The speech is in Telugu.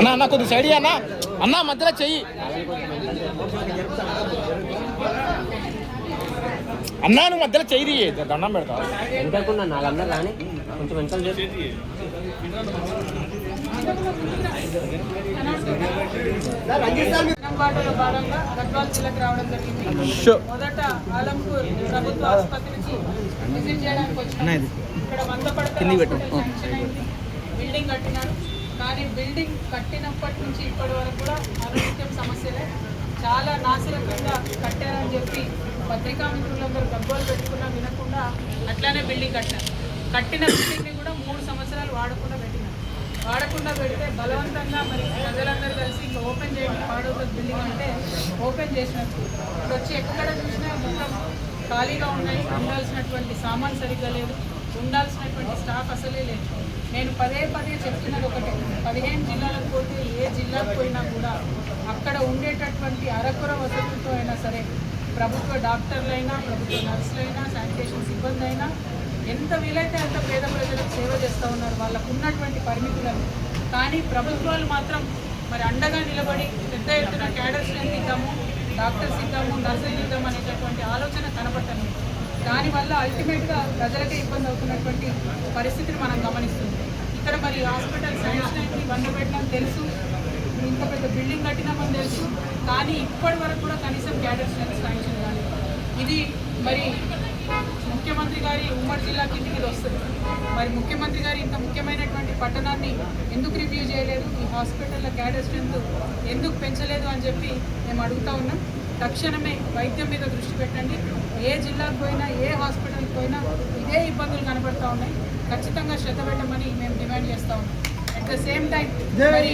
అన్న అన్న కొద్ది సైడ్ అన్న. అన్న మధ్యలో చెయ్యి. అన్నా నువ్వు మధ్యలో చెయ్యి. దండం పెడతా. వెనకకుండా నాలుగందరూ కానీ కొంచెం వెనకాల చేసి పాటలో భాగంగా గద్వాల్ జిల్లాకు రావడం జరిగింది. షో. మొదట ఆలంపూర్ ప్రభుత్వ ఆసుపత్రికి విజిట్ చేయడానికి వచ్చినాం. ఇక్కడ వంద పడకల. బిల్డింగ్ కట్టినారు. కానీ బిల్డింగ్ కట్టినప్పటి నుంచి ఇప్పటి వరకు కూడా ఆరోగ్యం సమస్యలే. చాలా నాశనకంగా కట్టారని చెప్పి పత్రికా మిత్రులందరూ గబ్బోలు పెట్టుకున్నా వినకుండా అట్లానే బిల్డింగ్ కట్టినారు. కట్టిన బిల్డింగ్ని కూడా మూడు సంవత్సరాలు వాడకుండా పెట్టినారు. వాడకుండా పెడితే బలవంతంగా మరి ప్రజలందరూ కలిసి ఇంకా ఓపెన్ చేయండి పాడవుతుంది బిల్డింగ్ అంటే ఓపెన్ చేసినట్టు ఇప్పుడు వచ్చి ఎక్కడ చూసినా మొత్తం ఖాళీగా ఉన్నాయి. ఉండాల్సినటువంటి సామాన్ సరిగ్గా లేదు. ఉండాల్సినటువంటి స్టాఫ్ అసలే లేదు. నేను పదే పదే చెప్తున్నది ఒకటి. పదిహేను జిల్లాలకు పోతే ఏ జిల్లాకు పోయినా కూడా అక్కడ ఉండేటటువంటి అరకుర వసతులతో అయినా సరే ప్రభుత్వ డాక్టర్లైనా ప్రభుత్వ నర్సులైనా శానిటేషన్ సిబ్బంది అయినా ఎంత వీలైతే అంత పేద ప్రజలకు సేవ చేస్తూ ఉన్నారు. వాళ్ళకు ఉన్నటువంటి పరిమితులను. కానీ ప్రభుత్వాలు మాత్రం మరి అండగా నిలబడి పెద్ద ఎత్తున క్యాడర్ స్ట్రెంత్ ఇద్దాము డాక్టర్స్ ఇద్దాము నర్సులు ఇద్దాము అనేటటువంటి ఆలోచన కనబడతాను దానివల్ల అల్టిమేట్గా ప్రజలకే ఇబ్బంది అవుతున్నటువంటి పరిస్థితిని మనం గమనిస్తుంది ఇక్కడ మరి హాస్పిటల్ సైన్స్ అయింది వంద తెలుసు. ఇంత పెద్ద బిల్డింగ్ కట్టినామని తెలుసు. కానీ ఇప్పటి వరకు కూడా కనీసం క్యాడర్ స్ట్రెంత్ శాంక్షన్ ఇది మరి ముఖ్యమంత్రి గారి ఉమ్మడి జిల్లా కిందికి ఇది వస్తుంది. మరి ముఖ్యమంత్రి గారు ఇంత ముఖ్యమైనటువంటి పట్టణాన్ని ఎందుకు రివ్యూ చేయలేదు? ఈ హాస్పిటల్లో క్యాడర్ స్ట్రెంత్ ఎందుకు పెంచలేదు అని చెప్పి మేము అడుగుతా ఉన్నాం. తక్షణమే వైద్యం మీద దృష్టి పెట్టండి. ఏ జిల్లాకు పోయినా ఏ హాస్పిటల్కి పోయినా ఇదే ఇబ్బందులు కనబడతా ఉన్నాయి. ఖచ్చితంగా శ్రద్ధ పెట్టమని మేము డిమాండ్ చేస్తా ఉన్నాం. అట్ ద సేమ్ టైం మరి